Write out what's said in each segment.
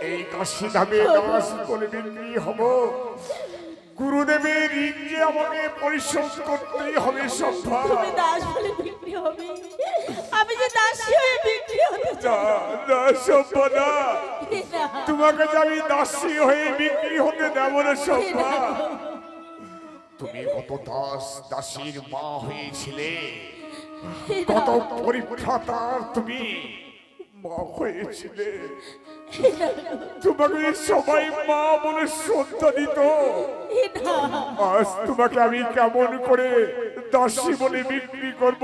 এই কাশি ধামে দাস বলে বিক্রি হব। গুরুদেবের ঋণ যে আমাকে পরিশোধ করতেই হবে সম্ভব তুমি দাস বলে বিক্রি হবে আমি যে দাসী হয়ে বিক্রি হতে না। তোমাকে যে আমি দাসী হয়ে বিক্রি হতে দেব না সম্ভব তুমি কত দাস দাসীর মা হয়েছিলে। কত পরীক্ষাতার তুমি। মা হয়েছিলে। তোমাকে সবাই মা বলে শ্রদ্ধা দিত। আজ তোমাকে আমি কেমন করে দাসী বলে বিক্রি করব?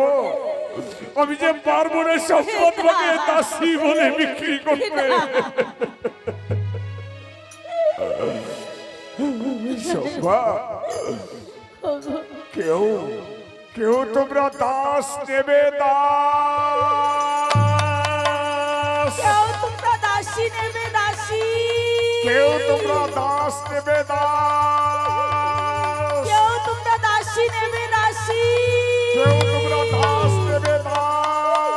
আমি যে পারব না সম্পদ তোমাকে দাসী বলে বিক্রি করতে। কেউ কেউ তোমরা দাস নেবে দাস। কেউ তোমরা দাসী নেবে দাসী কেউ তোমরা দাস নেবে দাস কেউ তোমরা দাসী নেবে দাসী কেউ তোমরা দাস নেবে দাস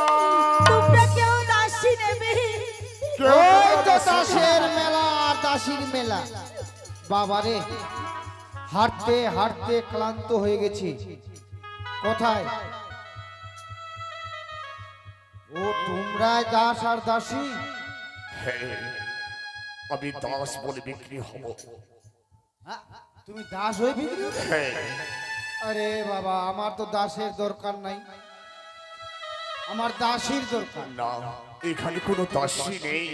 তোমরা কেউ দাসী নেবে কেউ তো দাসের মেলা আর দাসীর মেলা বাবারে হাঁটতে হাঁটতে ক্লান্ত হয়ে গেছি। কোথায়? তোমরা দাস আর দাসী। হ্যাঁ, আমি দাস বলে বিক্রি হব। হ্যাঁ, তুমি দাস হয়ে বিক্রি হ্যাঁ আরে বাবা আমার তো দাসের দরকার নাই। আমার দাসীর দরকার। না এখানে কোনো দাসী নেই।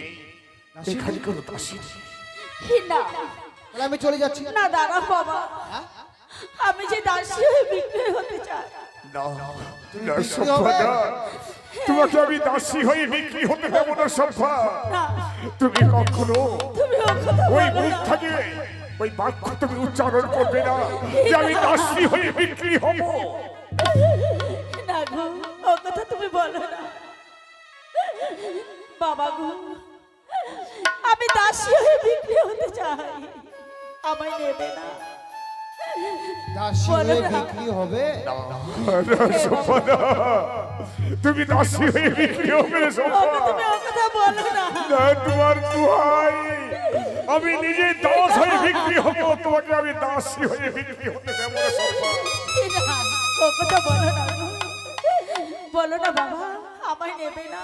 এখানে কোনো দাসী নেই। না। তাহলে আমি চলে যাচ্ছি। না দাঁড়া বাবা। হ্যাঁ? আমি যে দাসী হয়ে বিক্রি হতে চাই। না তুমি না। তোমাকে আমি দাসী হয়ে বিক্রি হতে দেব না না। তুমি কখনো ওই মুখ থেকে ওই বাক্য তুমি উচ্চারণ করবে না যে আমি দাসী হয়ে বিক্রি হব। না গো ও কথা তুমি বলো না। বাবা গো আমি দাসী হয়ে বিক্রি হতে চাই। আমায় নেবে না। দাসী হয়ে বিক্রি হবে। তুমি দাসী হয়ে বিক্রি হবে তোমার দুহাই। আমি নিজে দাস হয়ে বিক্রি হব তোমাকে আমি দাসী হয়ে বিক্রি হতে দেব বলো না। বলো না বাবা আমায় নেবে না।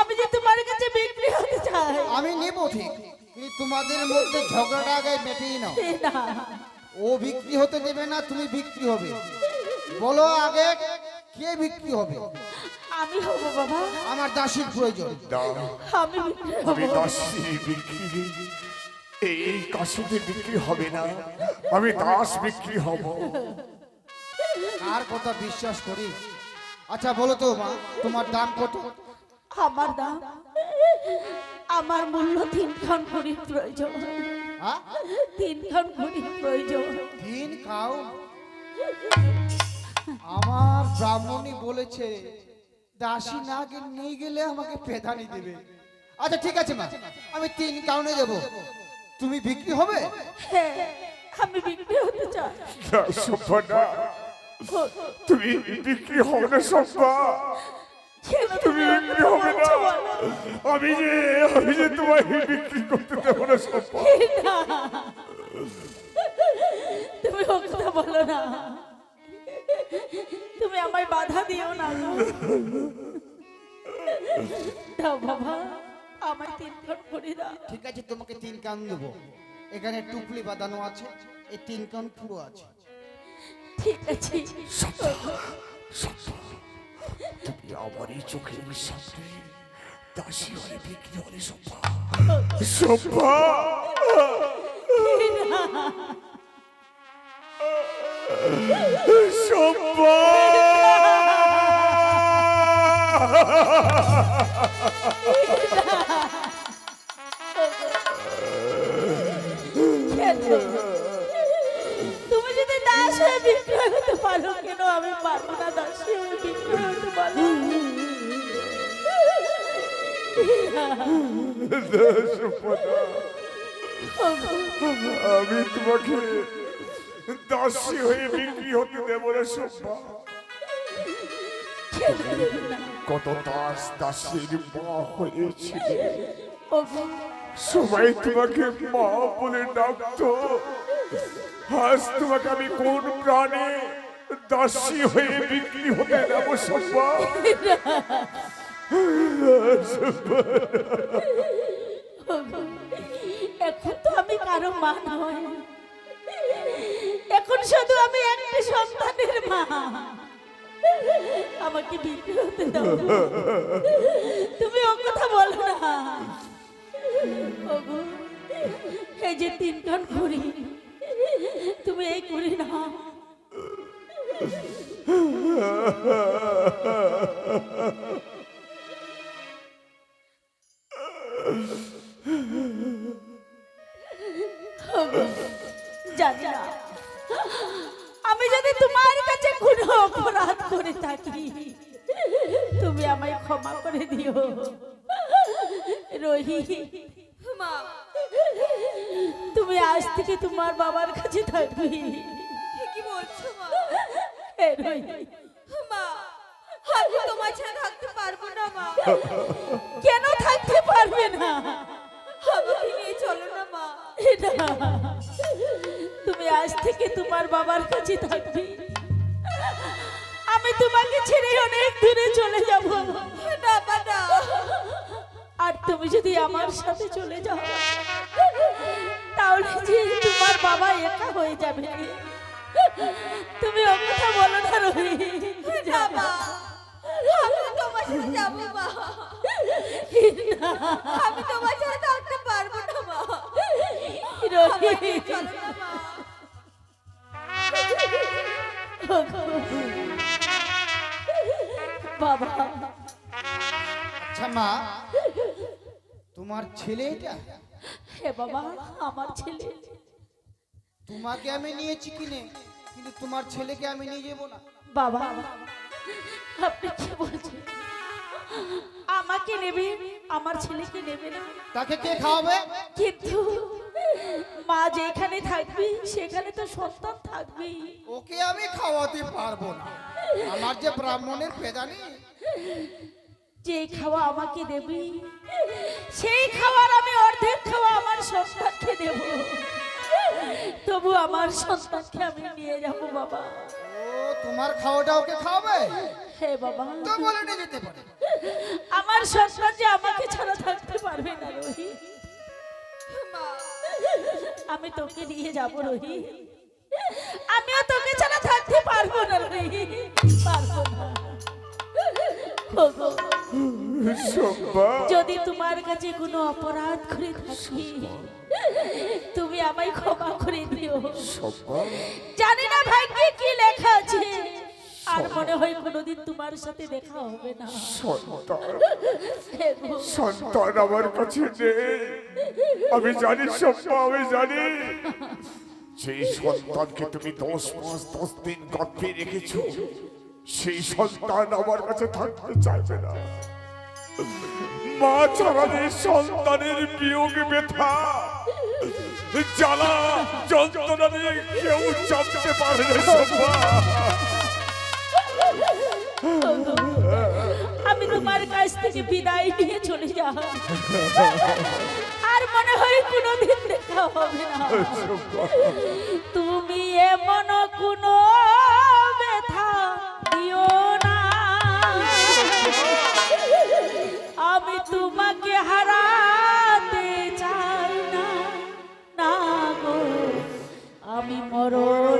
আমি যে তোমার কাছে বিক্রি হতে চাই। আমি নেব ঠিক। কিন্তু তোমাদের মধ্যে ঝগড়াটা আগে মেটেই নাও। না। ও বিক্রি হতে দেবে না তুমি বিক্রি হবে। বলো আগে কে বিক্রি হবে? আমি হব বাবা। আমার দাসীর প্রয়োজন। আমি বিক্রি হব। আমি দাসী বিক্রি। এই কাশিতে বিক্রি হবে না আমি দাস বিক্রি হব। কার কথা বিশ্বাস করি? আচ্ছা বলো তো মা তোমার দাম কত? আমার দাম আমার মূল্য তিনখান ঘড়ির প্রয়োজন। হ্যাঁ? তিনখান ঘড়ির প্রয়োজন। তিন খাও। আমার ব্রাহ্মণী বলেছে দাসী না নিয়ে গেলে আমাকে পেধানি দেবে। আচ্ছা ঠিক আছে মা। আমি তিন কাউনে দেব। তুমি বিক্রি হবে? হ্যাঁ আমি বিক্রি হতে চাই। তুমি বিক্রি হবে না কেন তুমি বিক্রি হবে না আমি যে আমি যে তোমায় বিক্রি করতে দেবো না শোভা তুমি ও কথা বলো না। তুমি আমায় বাধা দিও না। দাও বাবা আমায় তিনখান ঘড়ি দাও। ঠিক আছে তোমাকে তিন কান দেবো। এখানে টুকলি বাঁধানো আছে এই তিন কান পুরো আছে। ঠিক আছে। তুমি আমারই চোখের সামনে দাসী হয়ে বিক্রি হলে শোভা শোভা তুমি যদি দাস হয়ে পারো কেন? আমি পারব না, দাসী, আমি তোমাকে দাসী হয়ে বিক্রি হতে দেব না শোভা। কত দাস দাসীর মা হয়েছিল সবাই তোমাকে মা বলে ডাকতো। আজ তোমাকে আমি কোন প্রাণে দাসী হয়ে বিক্রি হতে শোভা ওগো, এখন তো আমি কারও মা নয় এখন শুধু আমি একটা সন্তানের মা। আমাকে বিক্রি হতে দাও। তুমি ও কথা বলো না। এই যে তিনখান ঘুরি তুমি এই ঘুরি না আমি যদি তোমার কাছে কোনো অপরাধ করে থাকি তুমি আমায় ক্ষমা করে দিও। রোহি তুমি আজ থেকে তোমার বাবার কাছে থাকবি। কি বলছো। মা আমি তোমার ছাড়া থাকতে পারব না মা। কেন থাকতে পারবে না? আমাকে নিয়ে চলো না মা। এটা তুমি আজ থেকে তোমার বাবার কাছে থাকবে। আমি তোমাকে ছেড়ে অনেক দূরে চলে যাব। না না। আর তুমি যদি আমার সাথে চলে যাও তাহলে যে তোমার বাবা একা হয়ে যাবে। তুমি ও কথা বলো না না মা আমি তোমার সাথে যাব মা। আমি তোমার সাথে থাকতে পারব না মা। আমাকে চলো না মা। বাবা। আচ্ছা মা তোমার ছেলে এটা? হে বাবা আমার ছেলে। তোমাকে আমি নিয়েছি কিনে। কিন্তু তোমার ছেলেকে আমি নিয়ে যাব না। বাবা আপনি কি বলছেন? আমাকে নেবে? আমার ছেলেকে নেবে না? তাকে কে খাওয়াবে? কিন্তু মা যেখানে থাকবে সেখানে তো সন্তান থাকবেই। ওকে আমি খাওয়াতে পারব না। আমার যে ব্রাহ্মণের পেদানি। যে খাওয়া আমাকে দেবে সেই খাওয়ার আমি অর্ধেক খাওয়া আমার সন্তানকে দেব। তবু আমার সন্তানকে আমি নিয়ে যাব বাবা। ও তোমার খাওয়াটা ওকে খাওয়াবে? হে বাবা। তো বলে নিয়ে যেতে পারে। আমার সন্তান যে আমাকে ছাড়া থাকতে পারবে না রোহি। আমি তোকে নিয়ে যাব রোহি। আমিও তোকে ছাড়া থাকতে পারব না রোহি। পারব না। যদি তোমার কাছে কোনো অপরাধ করে থাকি তুমি আমায় ক্ষমা করে দিও। জানি না ভাগ্যে কি লেখা আছে। আর মনে হয় কোনোদিন তোমার সাথে দেখা হবে না। সন্তান। আমার কাছে নেই। আমি জানি সম্পা আমি জানি। সেই সন্তানকে তুমি দশ মাস দশ দিন গর্ভে রেখেছো সেই সন্তান আমার কাছে থাকতে চাইবে না। মা ছাড়া নেই সন্তানের বিয়োগ ব্যথা। জ্বালা যন্ত্রণা নিয়ে কেউ চাপতে পারে না আমি তোমার কাছ থেকে বিদায় নিয়ে চলে যাব। আর মনে হয় কোনোদিন দেখা হবে না। তুমি এমন কোনো তোমাকে হারাতে চাই না না গো। আমি মরণে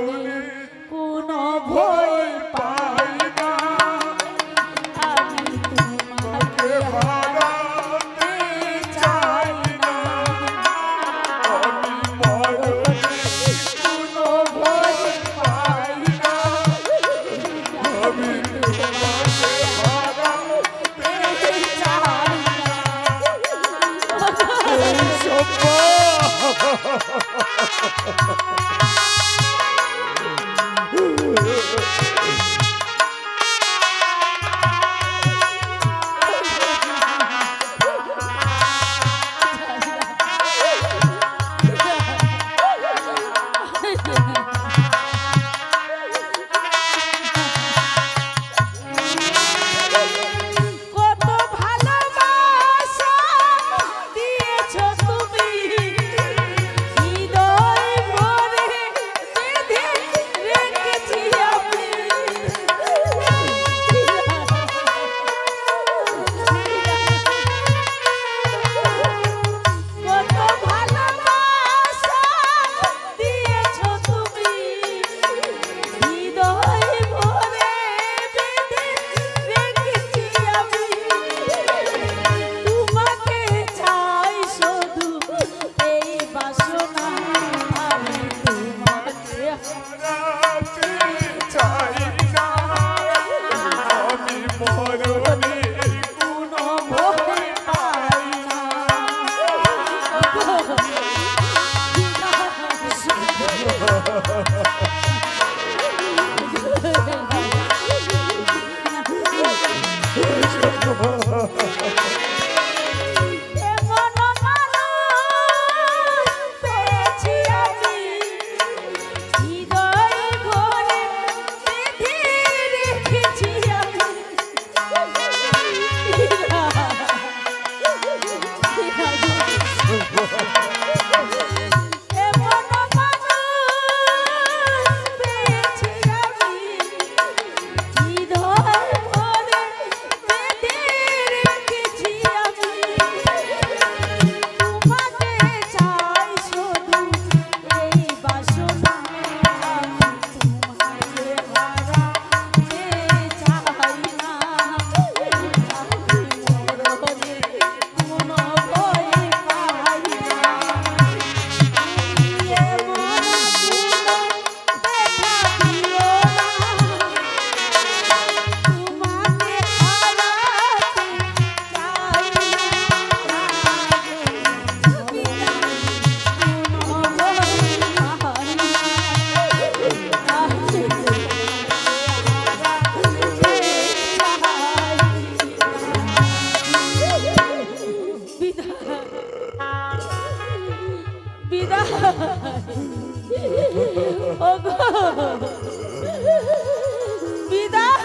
বিদায়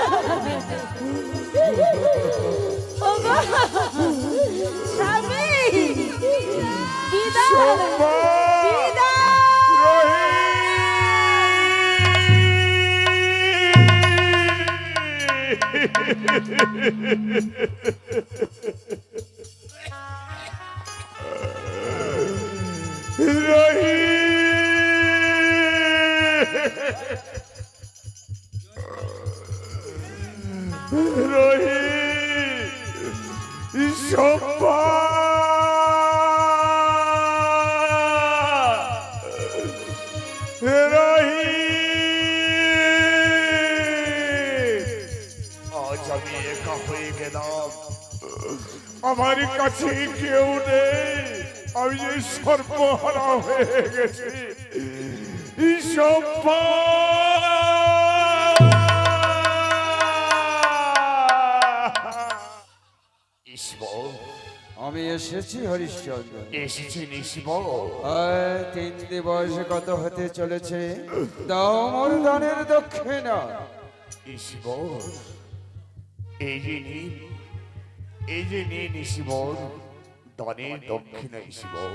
বিদায় স্বামী বিদায় আমার কাছে কেউ নেই। আমি যে সর্বহারা হয়ে গেছি। ঈশ্বর আমি এসেছি হরিশ্চন্দ্র। এসেছি আয় তিন দিবস কত হতে চলেছে। দাও মোর দানের দক্ষিণা। ঈশ্বর এই যে নিন এই যে নিন ঈশ্বর দানের দক্ষিণা ঈশ্বর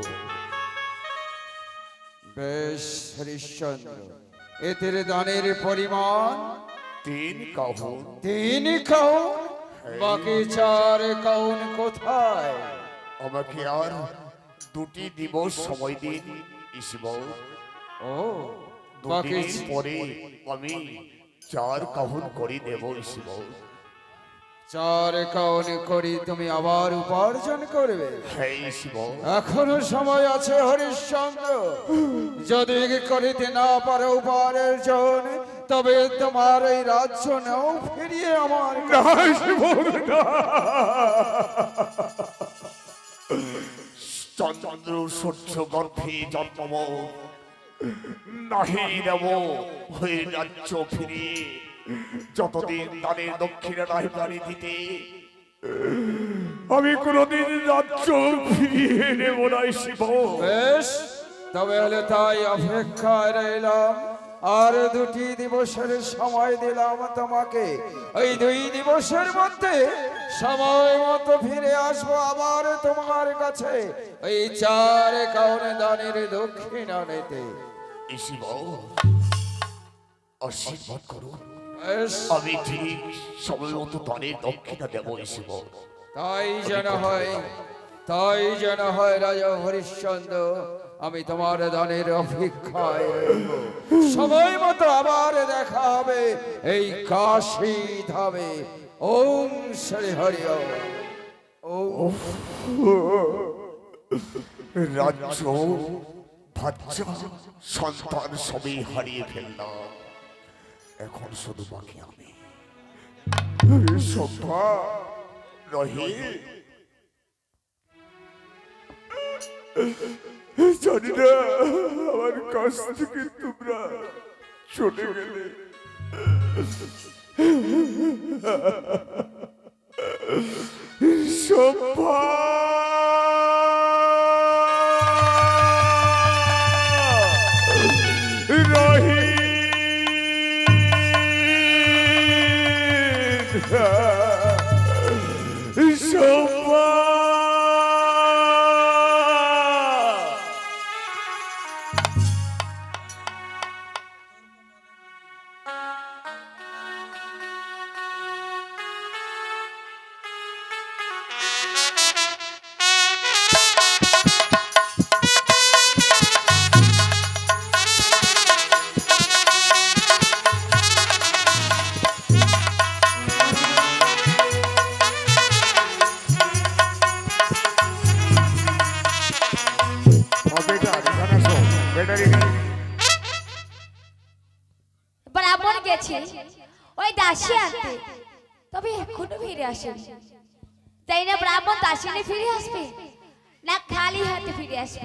বেশ হরিশ্চন্দ্র এতের দানের পরিমাণ? তিন কাহুন। তিন কাউন বাকি চার কাউন কোথায়? আমাকে আর দুটি দিবস সময় দিন ঈশ্বর ও বাকি পরে আমি চার কাহুন করে দেব ঈশ্বর চার কাউন করি তুমি আবার উপার্জন করবে। এখনও সময় আছে হরিশ্চন্দ্র। যদি করিতে না পারো উপার্জন তবে তোমার এই রাজ্য নাও ফিরিয়ে আমার চন্দ্র সূর্য গর্ভে জন্ম নাহি নেব হয়ে রাজ্য ফিরিয়ে। যতদিন তাদের দক্ষিণা নাহি পারি দিতে আমি কোনদিন রাজ্য ফিরিয়ে নেব না শিব। বেশ তবে হলে তাই অপেক্ষায় রইলাম। আর দুটি দিবসের সময় দিলাম তোমাকে। ওই দুই দিবসের মধ্যে সময় মতো ফিরে আসব আবার তোমার কাছে। ওই চার কারণে দানের দক্ষিণা নিতে শিব আশীর্বাদ করো বেশ আমি ঠিক সময় মতো তাদের দক্ষিণা দেব শিব তাই যেন হয় তাই যেন হয় রাজা হরিশ্চন্দ্র আমি তোমার দানের অপেক্ষায় সময় মতো আবার দেখা হবে এই কাশী ধামে। ওম শ্রী হরি রাজ্য ভাজ্য সন্তান সবই হারিয়ে ফেললাম। এখন শুধু বাকি আমি। সভা রহি। জানি না আমার কাছ থেকে তোমরা চলে গেলে।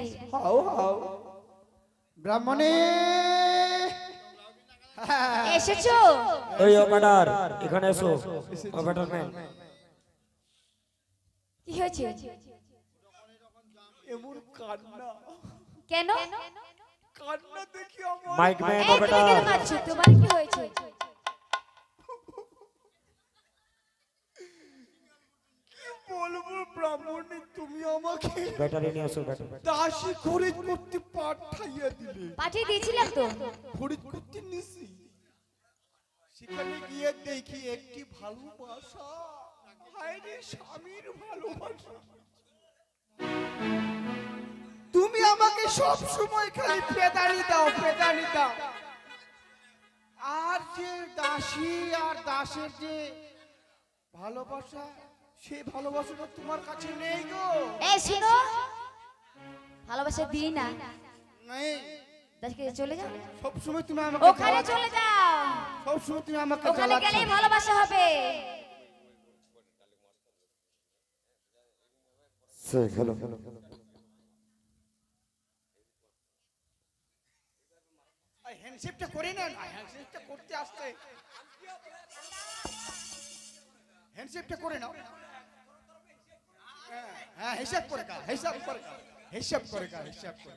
আসবে হাও হাও। ব্রাহ্মণে। এসেছ? ওই অপারেটর এখানে এসো। অপারেটর ম্যান কি হয়েছে? এমন কান্না। কেন? কান্না দেখি আমার মাইক ম্যান এই অপারেটর তোমার কি হয়েছে? কি বলব ব্রাহ্মণে ব্যাটারি নিয়ে আসো ব্যাটারি। দাসী খরিদ করতে পাঠাইয়া দিলে। পাঠিয়ে দিয়েছিলাম তো। খরিদ করতে নিছি। সেখানে গিয়ে দেখি একটি ভালোবাসা। স্বামীর ভালোবাসা। তুমি আমাকে সব সময় খালি পেদানি দাও পেদানি দাও। আর যে দাসী আর দাসের যে ভালোবাসা সে ভালোবাসাটা তোমার কাছে নেই গো। এই শুনো। ভালোবাসা দিই না। নেই। দাসকে চলে যাও। সব সময় তুমি আমাকে ওখানে চলে যাও। সব সময় তুমি আমাকে ওখানে গেলেই ভালোবাসা হবে। সে হ্যালো হ্যান্ডশেপটা করতে আসতে হ্যান্ডশেপটা করে নাও। হ্যাঁ, হিসাব করে কা হিসাব করে কা হিসাব করে কা হিসাব করে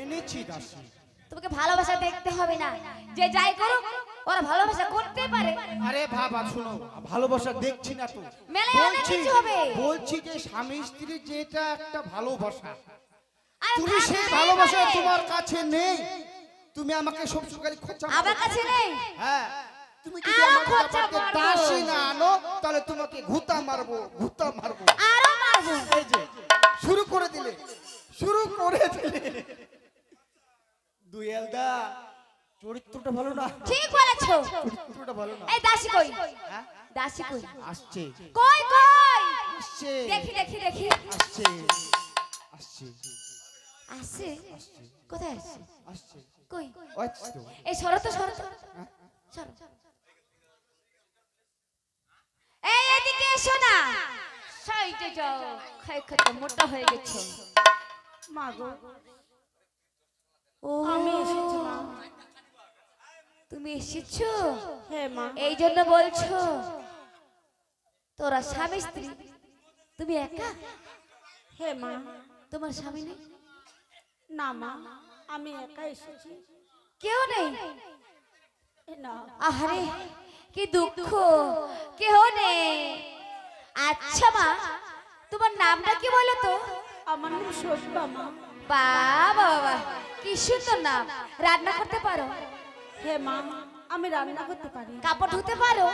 এনেছি দাসী। তোমাকে ভালোবাসা দেখতে হবে না। যে যাই করুক ওরা ভালোবাসা করতে পারে। আরে বাবা শুনো ভালোবাসা দেখছি না তো। মেলায় অনেক বলছি কিছু হবে। বলছি যে স্বামী স্ত্রী যেটা একটা ভালোবাসা। আরে তুমি সেই ভালোবাসা তোমার কাছে নেই। তুমি আমাকে সবসময় খালি খোঁচা মারো। আমার কাছে নেই? হ্যাঁ। তুমি যদি আমার খোঁচা ব্যাপারটা দাসী না আনো তাহলে তোমাকে ঘুতা মারবো ঘুতা মারবো। আরও মারবো। এই যে শুরু করে দিলে শুরু করে দিলে। দুয়েলদা চরিত্রটা ভালো না? ঠিক বলেছ। চরিত্রটা ভালো না? এই দাসী কই? হ্যাঁ? দাসী কই? আসছে। কই কই? আসছে। দেখি দেখি দেখি। আসছে। আসছে। আসছে? কোথায় আসছে? আসছে। কই? এই সরো তো সরো সরো। এই এদিকে এসো না। সাইডে যাও। খাই খাই মোটা হয়ে গেছো। মা গো। ও আমি এসেছি মা। তুমি এসেছ? হ্যাঁ মা। এই জন্য বলছো তোরা স্বামী স্ত্রী। তুমি একা? হ্যাঁ মা। তোমার স্বামী নেই? না মা। আমি একা এসেছি। কেউ নেই? আহারে কি দুঃখ। কেউ নেই। আচ্ছা মা তোমার নামটা কি বলো তো? আমার নাম সব্বা মা। বাবা বাবা কি সুন্দর নাম। রান্না করতে পারো? হ্যাঁ মা আমি রান্না করতে পারি। কাপড় ধুতে পারো?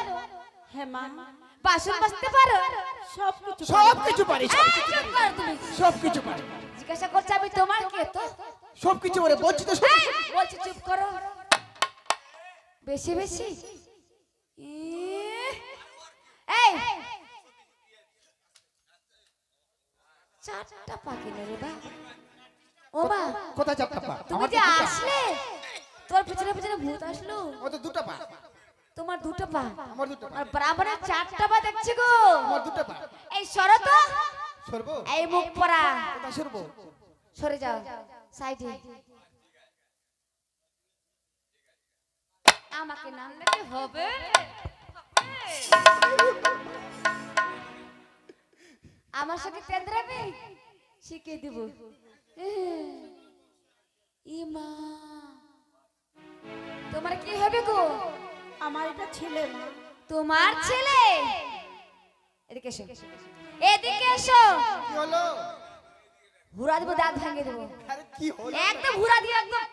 হ্যাঁ মা বাসন বাজতে পারো? সব কিছু সব কিছু পারি সব করো তুমি। সব কিছু পারি। জিজ্ঞাসা করছে আমি তোমার কে তো? সব কিছু বলছি তো বলছি চুপ করো। বেশি বেশি। এই। চারটা পাখি রে বা ও মা কোথায় চারটা পা? তুমি যে আসলে তোর পিছনে পিছনে ভূত আসলো। আমার তো দুটো পা। তোমার দুটো পা। আমার দুটো পা। আর ব্রাহ্মণের চারটা পা দেখছি গো। আমার দুটো পা। এই সরো তো সরবো? এই মুখ পরা কোথায় সরবো? সরে যাও সাইডে। আমাকে নাম দিতে হবে। আমার সাথে তেন্দ্রাবে শিখিয়ে দিব। ইমা। তোমার কি হবে গো? আমার এটা ছেলে মা। তোমার ছেলে? এদিকে এসো। এদিকে এসো। কি হলো? ঘুরা দেবো দাঁত ভাঙিয়ে দেবো। আরে কি হলো? একদম ঘুরা দিয়ে একদম।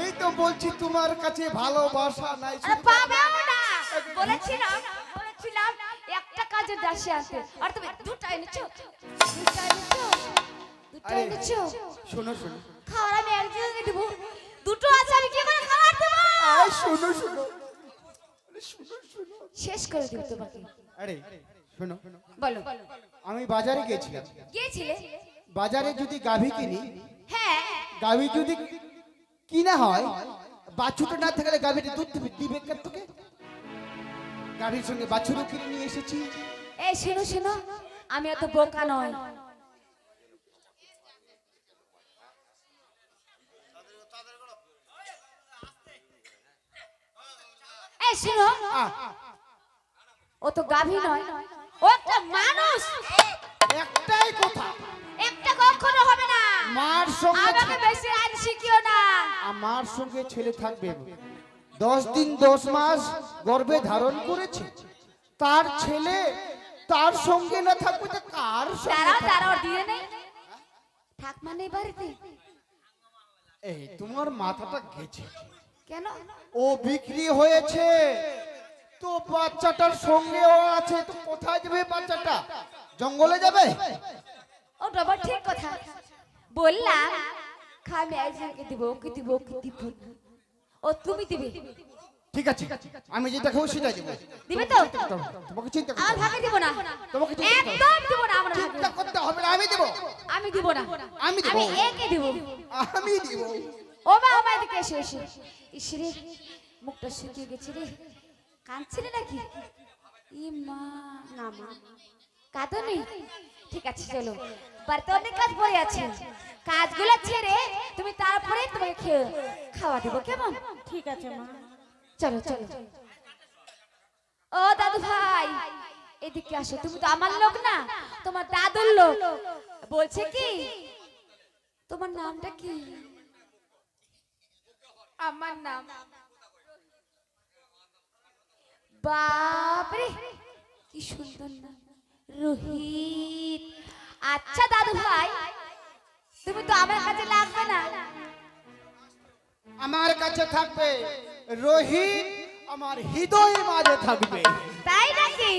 এই তো বলছি তোমার কাছে ভালোবাসা নাই আরে পাবেও না। বলেছিলাম বলেছিলাম একটা কাজের দাসী আছে আর তুমি দুটা এনেছো দুটা এনেছো দুটা এনেছো শোনো শোনো। খাবার আমি একজনকে দেবো। দুটো আছে আমি কি করে খাবার দেবো? শোনো শোনো। আরে শোনো শোনো। শেষ করে দিব তোমাকে। আরে শোনো বলো। আমি বাজারে গেছিলাম গিয়েছিলে? বাজারে যদি গাভী কিনি হ্যাঁ। গাভী যদি কিনা হয় বাছুরটা না থাকলে গাভীটা দুধ দিবে দিবে কার তোকে গাভীর সঙ্গে বাছুরও কিনে নিয়ে এসেছি। এই শোনো শোনো আমি এত বোকা নয় এই শোনো ও তো গাভী নয়। ও একটা মানুষ। একটাই কথা। একটা কখনো হবে না। মার সঙ্গে আমাকে বেশি আইন শিখিও না। আমার সঙ্গে ছেলে থাকবে দশ দিন দশ মাস গর্ভে ধারণ করেছে। তার ছেলে তার সঙ্গে না থাকবে তো কার সঙ্গে দাঁড়াও দিয়ে নেই। ঠাকমা নেই বাড়িতে। এই তোমার মাথাটা গেছে। কেন? ও বিক্রি হয়েছে। তো বাচ্চাটার সঙ্গে ও আছে তো কোথায় যাবে বাচ্চাটা? জঙ্গলে যাবে? ও বাবা ঠিক কথা। বললাম খামি একজনকে দিব ওকে দিব ওকে দিব। ও তুমি দিবে? ঠিক আছে আমি যেটা খাব সেটাই দেবো। দিবে তো? তোমাকে চিন্তা করতে হবে ভাগে দিব না। তোমাকে। একদম দিব না আমার চিন্তা করতে হবে না আমি দেবো। আমি দিব না। আমি দেবো। আমি একে দিব। আমি দিব। ও মা আমার এদিকে এসে এসে। ইসরে মুখটা শুকিয়ে গেছে রে। কাঁদছিলে নাকি? ই মা না মা। কাঁদনি ঠিক আছে চলো। বাড়িতে অনেক কাজ পড়ে আছে। কাজগুলো ছেড়ে তুমি তারপরে তোমাকে খাওয়া দেবো কেমন? ঠিক আছে মা। চলো চলো। ও দাদু ভাই এদিকে আসো। তুমি তো আমার লোক না তোমার দাদুর লোক। বলছে কি তোমার নামটা কি? আমার নাম বাপরে কি সুন্দর নাম রোহিত। আচ্ছা দাদু ভাই তুমি তো আমার কাছে লাগবে না। আমার কাছে থাকবে রোহিত আমার হৃদয় মাঝে থাকবে। তাই নাকি?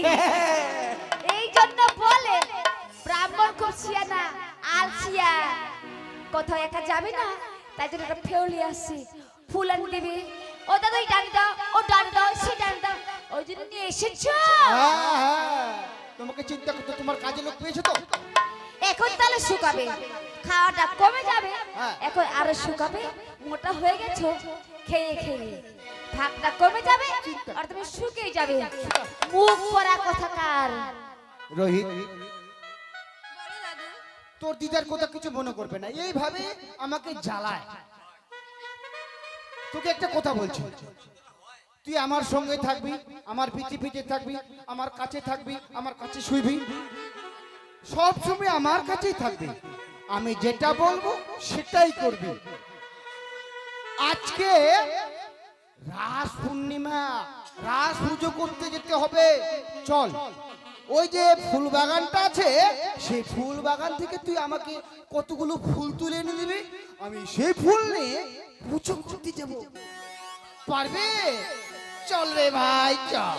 এই জন্য বলে ব্রাহ্মণ খুব না আলসিয়া কোথাও একা যাবে না তাই জন্য একটা ফেউলি আসছে। ফুল আনি দেবে ও দাদা ওই ডান দাও ও ডান দাও সে ডান দাও ওই জন্য নিয়ে এসেছ। তোমাকে চিন্তা করতে তোমার কাজে লোক পেয়েছ তো এখন তাহলে শুকাবে। খাওয়াটা কমে যাবে। হ্যাঁ। এখন আরও শুকাবে। মোটা হয়ে গেছো। খেয়ে খেয়ে। ভাগটা কমে যাবে আর তুমি শুকিয়ে যাবে। মুখ পরা কথাকার রোহিত। তোর দিদার কথা কিছু মনে করবে না। এইভাবে আমাকে জ্বালায়। তোকে একটা কথা বলছি। তুই আমার সঙ্গে থাকবি, আমার পিঠে পিঠে থাকবি, আমার কাছে থাকবি, আমার কাছে শুইবি। সব সময় আমার কাছেই থাকবি। আমি যেটা বলব সেটাই করবি। আজকে রাস পূর্ণিমা, রাস পুজো করতে যেতে হবে। চল, ওই যে ফুল বাগানটা আছে, সেই ফুল বাগান থেকে তুই আমাকে কতগুলো ফুল তুলে এনে দিবি? আমি সেই ফুল নিয়ে পুজো করতে যাব। পারবে? চল রে ভাই চল।